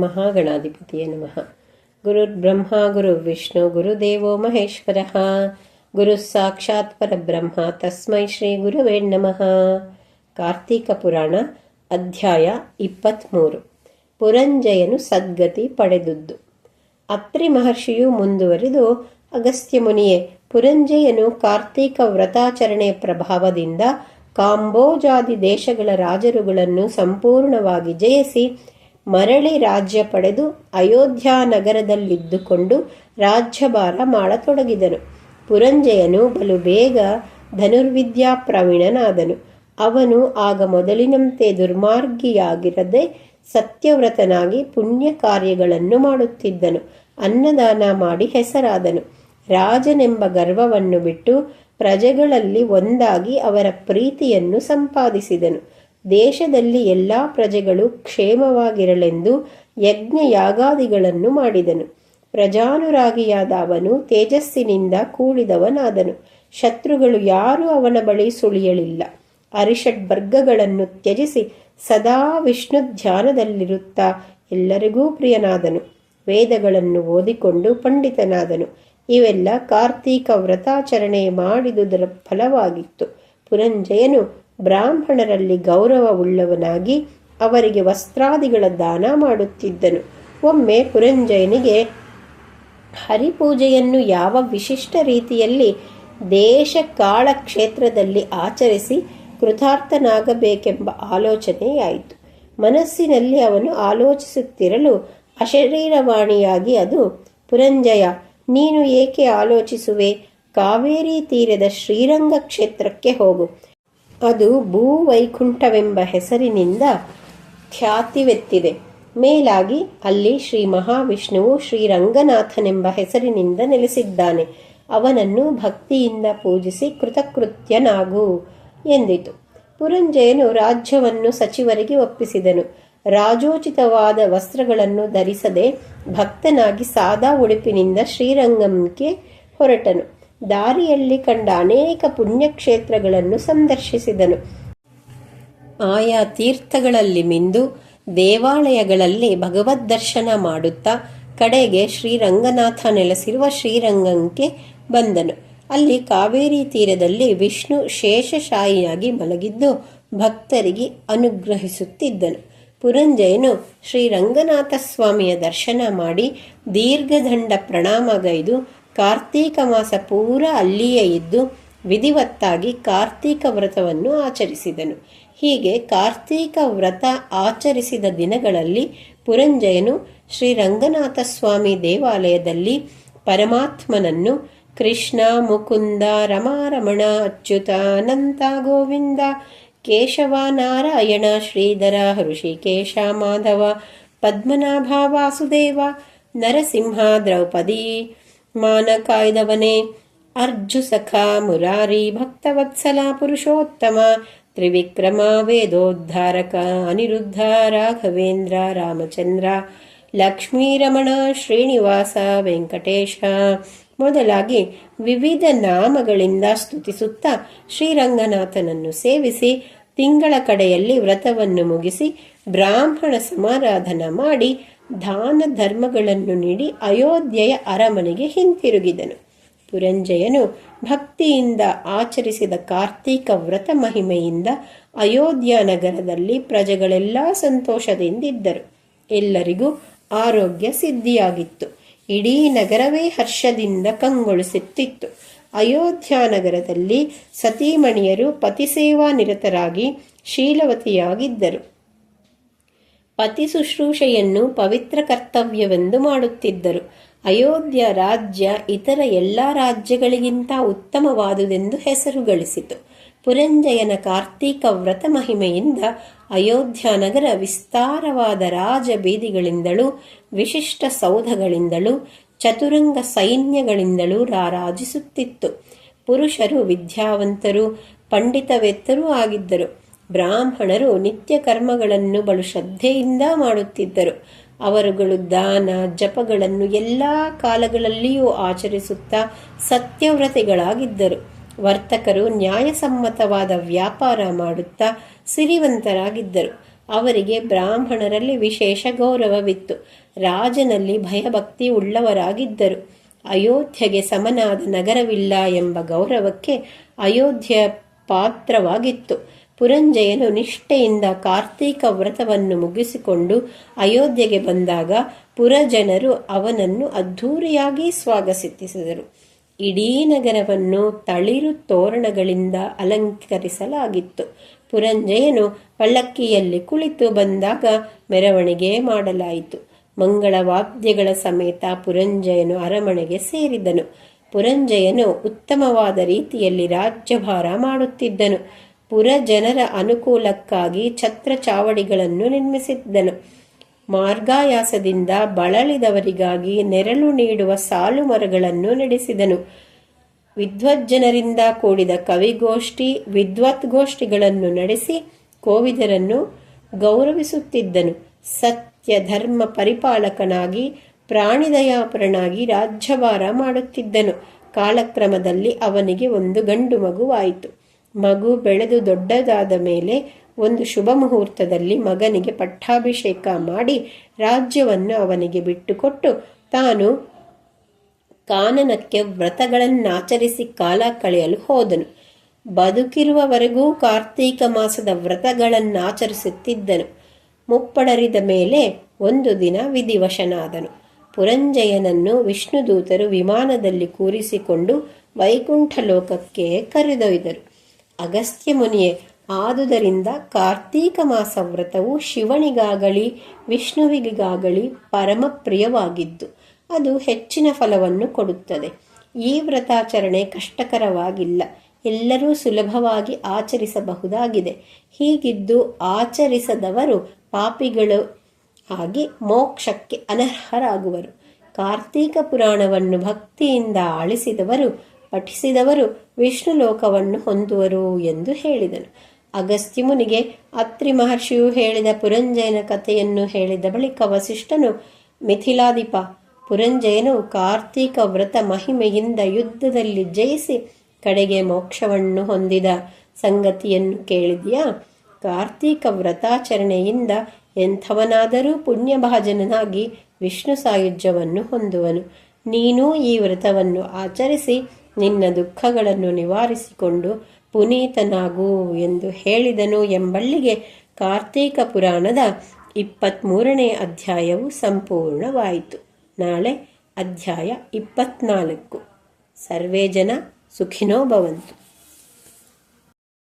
ಮಹಾಗಣಾಧಿಪತಿಯೇ ನಮಃ. ಗುರುರ್ಬ್ರಹ್ಮ ಗುರುರ್ವಿಷ್ಣು ಗುರುದೇವೋ ಮಹೇಶ್ವರ. ಗುರು ಸಾಕ್ಷಾತ್ ಪರಬ್ರಹ್ಮ, ತಸ್ಮೈ ಶ್ರೀ ಗುರುವೇ ನಮಃ. ಕಾರ್ತೀಕ ಪುರಾಣ, ಅಧ್ಯಾಯ ಇಪ್ಪತ್ತ್ಮೂರು ಪುರಂಜಯನು ಸದ್ಗತಿ ಪಡೆದುದು ಅತ್ರಿ ಮಹರ್ಷಿಯು ಮುಂದುವರಿದು, ಅಗಸ್ತ್ಯ ಮುನಿಯೇ, ಪುರಂಜಯನು ಕಾರ್ತೀಕ ವ್ರತಾಚರಣೆ ಪ್ರಭಾವದಿಂದ ಕಾಂಬೋಜಾದಿ ದೇಶಗಳ ರಾಜರುಗಳನ್ನು ಸಂಪೂರ್ಣವಾಗಿ ಜಯಿಸಿ ಮರಳಿ ರಾಜ್ಯ ಪಡೆದು ಅಯೋಧ್ಯ ನಗರದಲ್ಲಿದ್ದುಕೊಂಡು ರಾಜ್ಯಭಾರ ಮಾಡತೊಡಗಿದನು. ಪುರಂಜಯನು ಬಲು ಬೇಗ ಧನುರ್ವಿದ್ಯಾ ಪ್ರವೀಣನಾದನು. ಅವನು ಆಗ ಮೊದಲಿನಂತೆ ದುರ್ಮಾರ್ಗಿಯಾಗಿರದೆ ಸತ್ಯವ್ರತನಾಗಿ ಪುಣ್ಯ ಕಾರ್ಯಗಳನ್ನು ಮಾಡುತ್ತಿದ್ದನು. ಅನ್ನದಾನ ಮಾಡಿ ಹೆಸರಾದನು. ರಾಜನೆಂಬ ಗರ್ವವನ್ನು ಬಿಟ್ಟು ಪ್ರಜೆಗಳಲ್ಲಿ ಒಂದಾಗಿ ಅವರ ಪ್ರೀತಿಯನ್ನು ಸಂಪಾದಿಸಿದನು. ದೇಶದಲ್ಲಿ ಎಲ್ಲ ಪ್ರಜೆಗಳು ಕ್ಷೇಮವಾಗಿರಲೆಂದು ಯಜ್ಞ ಯಾಗಾದಿಗಳನ್ನು ಮಾಡಿದನು. ಪ್ರಜಾನುರಾಗಿಯಾದ ಅವನು ತೇಜಸ್ಸಿನಿಂದ ಕೂಡಿದವನಾದನು. ಶತ್ರುಗಳು ಯಾರೂ ಅವನ ಬಳಿ ಸುಳಿಯಲಿಲ್ಲ. ಅರಿಷಡ್ ವರ್ಗಗಳನ್ನು ತ್ಯಜಿಸಿ ಸದಾ ವಿಷ್ಣು ಧ್ಯಾನದಲ್ಲಿರುತ್ತಾ ಎಲ್ಲರಿಗೂ ಪ್ರಿಯನಾದನು. ವೇದಗಳನ್ನು ಓದಿಕೊಂಡು ಪಂಡಿತನಾದನು. ಇವೆಲ್ಲ ಕಾರ್ತೀಕ ವ್ರತಾಚರಣೆ ಮಾಡಿದುದರ ಫಲವಾಗಿತ್ತು. ಪುರಂಜಯನು ಬ್ರಾಹ್ಮಣರಲ್ಲಿ ಗೌರವವುಳ್ಳವನಾಗಿ ಅವರಿಗೆ ವಸ್ತ್ರಾದಿಗಳ ದಾನ ಮಾಡುತ್ತಿದ್ದನು. ಒಮ್ಮೆ ಪುರಂಜಯನಿಗೆ ಹರಿಪೂಜೆಯನ್ನು ಯಾವ ವಿಶಿಷ್ಟ ರೀತಿಯಲ್ಲಿ ದೇಶ ಕಾಳ ಕ್ಷೇತ್ರದಲ್ಲಿ ಆಚರಿಸಿ ಕೃತಾರ್ಥನಾಗಬೇಕೆಂಬ ಆಲೋಚನೆಯಾಯಿತು. ಮನಸ್ಸಿನಲ್ಲಿ ಅವನು ಆಲೋಚಿಸುತ್ತಿರಲು ಅಶರೀರವಾಣಿಯಾಗಿ ಅದು, ಪುರಂಜಯ, ನೀನು ಏಕೆ ಆಲೋಚಿಸುವೆ? ಕಾವೇರಿ ತೀರದ ಶ್ರೀರಂಗ ಕ್ಷೇತ್ರಕ್ಕೆ ಹೋಗು. ಅದು ಭೂವೈಕುಂಠವೆಂಬ ಹೆಸರಿನಿಂದ ಖ್ಯಾತಿವೆತ್ತಿದೆ. ಮೇಲಾಗಿ ಅಲ್ಲಿ ಶ್ರೀ ಮಹಾವಿಷ್ಣುವು ಶ್ರೀರಂಗನಾಥನೆಂಬ ಹೆಸರಿನಿಂದ ನೆಲೆಸಿದ್ದಾನೆ. ಅವನನ್ನು ಭಕ್ತಿಯಿಂದ ಪೂಜಿಸಿ ಕೃತಕೃತ್ಯನಾಗು ಎಂದಿತು. ಪುರಂಜಯನು ರಾಜ್ಯವನ್ನು ಸಚಿವರಿಗೆ ಒಪ್ಪಿಸಿದನು. ರಾಜೋಚಿತವಾದ ವಸ್ತ್ರಗಳನ್ನು ಧರಿಸದೆ ಭಕ್ತನಾಗಿ ಸಾದಾ ಉಡುಪಿನಿಂದ ಶ್ರೀರಂಗಂಗೆ ಹೊರಟನು. ದಾರಿಯಲ್ಲಿ ಕಂಡ ಅನೇಕ ಪುಣ್ಯಕ್ಷೇತ್ರಗಳನ್ನು ಸಂದರ್ಶಿಸಿದನು. ಆಯಾ ತೀರ್ಥಗಳಲ್ಲಿ ಮಿಂದು ದೇವಾಲಯಗಳಲ್ಲಿ ಭಗವದ್ ದರ್ಶನ ಮಾಡುತ್ತಾ ಕಡೆಗೆ ಶ್ರೀರಂಗನಾಥ ನೆಲೆಸಿರುವ ಶ್ರೀರಂಗಕ್ಕೆ ಬಂದನು. ಅಲ್ಲಿ ಕಾವೇರಿ ತೀರದಲ್ಲಿ ವಿಷ್ಣು ಶೇಷಶಾಹಿಯಾಗಿ ಮಲಗಿದ್ದು ಭಕ್ತರಿಗೆ ಅನುಗ್ರಹಿಸುತ್ತಿದ್ದನು. ಪುರಂಜಯನು ಶ್ರೀರಂಗನಾಥ ಸ್ವಾಮಿಯ ದರ್ಶನ ಮಾಡಿ ದೀರ್ಘದಂಡ ಪ್ರಣಾಮಗೈದು ಕಾರ್ತೀಕ ಮಾಸ ಪೂರ ಅಲ್ಲಿಯೇ ಇದ್ದು ವಿಧಿವತ್ತಾಗಿ ಕಾರ್ತೀಕ ವ್ರತವನ್ನು ಆಚರಿಸಿದನು. ಹೀಗೆ ಕಾರ್ತೀಕ ವ್ರತ ಆಚರಿಸಿದ ದಿನಗಳಲ್ಲಿ ಪುರಂಜಯನು ಶ್ರೀರಂಗನಾಥ ಸ್ವಾಮಿ ದೇವಾಲಯದಲ್ಲಿ ಪರಮಾತ್ಮನನ್ನು ಕೃಷ್ಣ, ಮುಕುಂದ, ರಮಾರಮಣ, ಅಚ್ಯುತ, ಅನಂತ, ಗೋವಿಂದ, ಕೇಶವ, ನಾರಾಯಣ, ಶ್ರೀಧರ ಋಷಿಕೇಶ ಮಾಧವ, ಪದ್ಮನಾಭ, ವಾಸುದೇವ, ನರಸಿಂಹ, ದ್ರೌಪದಿ ಮಾನ ಕಾಯ್ದವನೇ ಅರ್ಜುಸಖ ಮುರಾರಿ ಭಕ್ತವತ್ಸಲ ಪುರುಷೋತ್ತಮ. ತ್ರಿವಿಕ್ರಮ ವೇದೋದ್ಧಾರಕ ಅನಿರುದ್ಧ ರಾಘವೇಂದ್ರ ರಾಮಚಂದ್ರ. ಲಕ್ಷ್ಮೀರಮಣ ಶ್ರೀನಿವಾಸ ವೆಂಕಟೇಶ. ಮೊದಲಾಗಿ ವಿವಿಧ ನಾಮಗಳಿಂದ ಸ್ತುತಿಸುತ್ತಾ ಶ್ರೀರಂಗನಾಥನನ್ನು ಸೇವಿಸಿ ತಿಂಗಳ ಕಡೆಯಲ್ಲಿ ವ್ರತವನ್ನು ಮುಗಿಸಿ ಬ್ರಾಹ್ಮಣ ಸಮಾರಾಧನ ಮಾಡಿ ದಾನ ಧರ್ಮಗಳನ್ನು ನೀಡಿ ಅಯೋಧ್ಯೆಯ ಅರಮನೆಗೆ ಹಿಂತಿರುಗಿದನು. ಪುರಂಜಯನು ಭಕ್ತಿಯಿಂದ ಆಚರಿಸಿದ ಕಾರ್ತೀಕ ವ್ರತ ಮಹಿಮೆಯಿಂದ ಅಯೋಧ್ಯ ನಗರದಲ್ಲಿ ಪ್ರಜೆಗಳೆಲ್ಲ ಸಂತೋಷದಿಂದಿದ್ದರು. ಎಲ್ಲರಿಗೂ ಆರೋಗ್ಯ ಸಿದ್ಧಿಯಾಗಿತ್ತು. ಇಡೀ ನಗರವೇ ಹರ್ಷದಿಂದ ಕಂಗೊಳಿಸುತ್ತಿತ್ತು. ಅಯೋಧ್ಯ ನಗರದಲ್ಲಿ ಸತೀಮಣಿಯರು ಪತಿಸೇವಾ ನಿರತರಾಗಿ ಶೀಲವತಿಯಾಗಿದ್ದರು. ಪತಿ ಶುಶ್ರೂಷೆಯನ್ನು ಪವಿತ್ರ ಕರ್ತವ್ಯವೆಂದು ಮಾಡುತ್ತಿದ್ದರು. ಅಯೋಧ್ಯ ರಾಜ್ಯ ಇತರ ಎಲ್ಲ ರಾಜ್ಯಗಳಿಗಿಂತ ಉತ್ತಮವಾದುದೆಂದು ಹೆಸರು ಗಳಿಸಿತು. ಪುರಂಜಯನ ಕಾರ್ತೀಕ ವ್ರತ ಮಹಿಮೆಯಿಂದ ಅಯೋಧ್ಯ ನಗರ ವಿಸ್ತಾರವಾದ ರಾಜ ಬೀದಿಗಳಿಂದಲೂ ವಿಶಿಷ್ಟ ಸೌಧಗಳಿಂದಲೂ, ಚತುರಂಗ ಸೈನ್ಯಗಳಿಂದಲೂ ರಾರಾಜಿಸುತ್ತಿತ್ತು. ಪುರುಷರು ವಿದ್ಯಾವಂತರು, ಪಂಡಿತವೆತ್ತರೂ ಆಗಿದ್ದರು. ಬ್ರಾಹ್ಮಣರು ನಿತ್ಯ ಕರ್ಮಗಳನ್ನು ಬಲು ಶ್ರದ್ಧೆಯಿಂದ ಮಾಡುತ್ತಿದ್ದರು. ಅವರುಗಳು ದಾನ, ಜಪಗಳನ್ನು ಎಲ್ಲ ಕಾಲಗಳಲ್ಲಿಯೂ ಆಚರಿಸುತ್ತಾ ಸತ್ಯವ್ರತೆಗಳಾಗಿದ್ದರು. ವರ್ತಕರು ನ್ಯಾಯಸಮ್ಮತವಾದ ವ್ಯಾಪಾರ ಮಾಡುತ್ತಾ ಸಿರಿವಂತರಾಗಿದ್ದರು. ಅವರಿಗೆ ಬ್ರಾಹ್ಮಣರಲ್ಲಿ ವಿಶೇಷ ಗೌರವವಿತ್ತು. ರಾಜನಲ್ಲಿ ಭಯಭಕ್ತಿ ಉಳ್ಳವರಾಗಿದ್ದರು. ಅಯೋಧ್ಯೆಗೆ ಸಮನಾದ ನಗರವಿಲ್ಲ ಎಂಬ ಗೌರವಕ್ಕೆ ಅಯೋಧ್ಯೆ ಪಾತ್ರವಾಗಿತ್ತು. ಪುರಂಜಯನು ನಿಷ್ಠೆಯಿಂದ ಕಾರ್ತೀಕ ವ್ರತವನ್ನು ಮುಗಿಸಿಕೊಂಡು ಅಯೋಧ್ಯೆಗೆ ಬಂದಾಗ ಪುರಜನರು ಅವನನ್ನು ಅದ್ಧೂರಿಯಾಗಿ ಸ್ವಾಗತಿಸಿದರು ಇಡೀ ನಗರವನ್ನು ತಳಿರು ತೋರಣಗಳಿಂದ ಅಲಂಕರಿಸಲಾಗಿತ್ತು. ಪುರಂಜಯನು ಪಲ್ಲಕ್ಕಿಯಲ್ಲಿ ಕುಳಿತು ಬಂದಾಗ ಮೆರವಣಿಗೆ ಮಾಡಲಾಯಿತು. ಮಂಗಳವಾದ್ಯಗಳ ಸಮೇತ ಪುರಂಜಯನು ಅರಮನೆಗೆ ಸೇರಿದನು. ಪುರಂಜಯನು ಉತ್ತಮವಾದ ರೀತಿಯಲ್ಲಿ ರಾಜ್ಯಭಾರ ಮಾಡುತ್ತಿದ್ದನು. ಪುರ ಜನರ ಅನುಕೂಲಕ್ಕಾಗಿ ಛತ್ರ ಚಾವಡಿಗಳನ್ನು ನಿರ್ಮಿಸಿದ್ದನು. ಮಾರ್ಗಾಯಾಸದಿಂದ ಬಳಲಿದವರಿಗಾಗಿ ನೆರಳು ನೀಡುವ ಸಾಲು ಮರಗಳನ್ನು ನಡೆಸಿದನು. ವಿದ್ವಜ್ಜನರಿಂದ ಕೂಡಿದ ಕವಿಗೋಷ್ಠಿ ವಿದ್ವತ್ಗೋಷ್ಠಿಗಳನ್ನು ನಡೆಸಿ ಕೋವಿದರನ್ನು ಗೌರವಿಸುತ್ತಿದ್ದನು. ಸತ್ಯ ಧರ್ಮ ಪರಿಪಾಲಕನಾಗಿ, ಪ್ರಾಣಿದಯಾಪರನಾಗಿ ರಾಜ್ಯಭಾರ ಮಾಡುತ್ತಿದ್ದನು. ಕಾಲಕ್ರಮದಲ್ಲಿ ಅವನಿಗೆ ಒಂದು ಗಂಡು ಮಗುವಾಯಿತು. ಮಗು ಬೆಳೆದು ದೊಡ್ಡದಾದ ಮೇಲೆ ಒಂದು ಶುಭ ಮುಹೂರ್ತದಲ್ಲಿ ಮಗನಿಗೆ ಪಟ್ಟಾಭಿಷೇಕ ಮಾಡಿ ರಾಜ್ಯವನ್ನು ಅವನಿಗೆ ಬಿಟ್ಟುಕೊಟ್ಟು ತಾನು ಕಾನನಕ್ಕೆ ವ್ರತಗಳನ್ನಾಚರಿಸಿ ಕಾಲ ಕಳೆಯಲು ಹೋದನು. ಬದುಕಿರುವವರೆಗೂ ಕಾರ್ತೀಕ ಮಾಸದ ವ್ರತಗಳನ್ನಾಚರಿಸುತ್ತಿದ್ದನು. ಮುಪ್ಪಡರಿದ ಮೇಲೆ ಒಂದು ದಿನ ವಿಧಿವಶನಾದನು. ಪುರಂಜಯನನ್ನು ವಿಷ್ಣುದೂತರು ವಿಮಾನದಲ್ಲಿ ಕೂರಿಸಿಕೊಂಡು ವೈಕುಂಠ ಲೋಕಕ್ಕೆ ಕರೆದೊಯ್ದರು. ಅಗಸ್ತ್ಯ ಮುನಿಯೇ ಆದುದರಿಂದ ಕಾರ್ತೀಕ ಮಾಸ ವ್ರತವು ಶಿವನಿಗಾಗಲಿ, ವಿಷ್ಣುವಿಗಾಗಲಿ ಪರಮ ಪ್ರಿಯವಾಗಿದ್ದು ಅದು ಹೆಚ್ಚಿನ ಫಲವನ್ನು ಕೊಡುತ್ತದೆ. ಈ ವ್ರತಾಚರಣೆ ಕಷ್ಟಕರವಾಗಿಲ್ಲ. ಎಲ್ಲರೂ ಸುಲಭವಾಗಿ ಆಚರಿಸಬಹುದಾಗಿದೆ. ಹೀಗಿದ್ದು ಆಚರಿಸದವರು ಪಾಪಿಗಳು ಆಗಿ ಮೋಕ್ಷಕ್ಕೆ ಅನರ್ಹರಾಗುವರು. ಕಾರ್ತೀಕ ಪುರಾಣವನ್ನು ಭಕ್ತಿಯಿಂದ ಆಳಿಸಿದವರು ಪಠಿಸಿದವರು ವಿಷ್ಣು ಲೋಕವನ್ನು ಹೊಂದುವರು ಎಂದು ಹೇಳಿದನು. ಅಗಸ್ತ್ಯ ಮುನಿಗೆ ಅತ್ರಿ ಮಹರ್ಷಿಯು ಹೇಳಿದ ಪುರಂಜಯನ ಕಥೆಯನ್ನು ಹೇಳಿದ ಬಳಿಕ ವಸಿಷ್ಠನು, ಮಿಥಿಲಾದಿಪ, ಪುರಂಜಯನು ಕಾರ್ತೀಕ ವ್ರತ ಮಹಿಮೆಯಿಂದ ಯುದ್ಧದಲ್ಲಿ ಜಯಿಸಿ ಕಡೆಗೆ ಮೋಕ್ಷವನ್ನು ಹೊಂದಿದ ಸಂಗತಿಯನ್ನು ಕೇಳಿದೆಯಾ? ಕಾರ್ತೀಕ ವ್ರತಾಚರಣೆಯಿಂದ ಎಂಥವನಾದರೂ ಪುಣ್ಯಭಾಜನನಾಗಿ ವಿಷ್ಣು ಸಾಯುಜ್ಯವನ್ನು ಹೊಂದುವನು. ನೀನು ಈ ವ್ರತವನ್ನು ಆಚರಿಸಿ ನಿನ್ನ ದುಃಖಗಳನ್ನು ನಿವಾರಿಸಿಕೊಂಡು ಪುನೀತನಾಗು ಎಂದು ಹೇಳಿದನು ಎಂಬಳ್ಳಿಗೆ ಕಾರ್ತೀಕ ಪುರಾಣದ ಇಪ್ಪತ್ತ್ಮೂರನೇ ಅಧ್ಯಾಯವು ಸಂಪೂರ್ಣವಾಯಿತು. ನಾಳೆ ಅಧ್ಯಾಯ ಇಪ್ಪತ್ನಾಲ್ಕು. ಸರ್ವೇ ಜನ ಸುಖಿನೋ ಭವಂತು.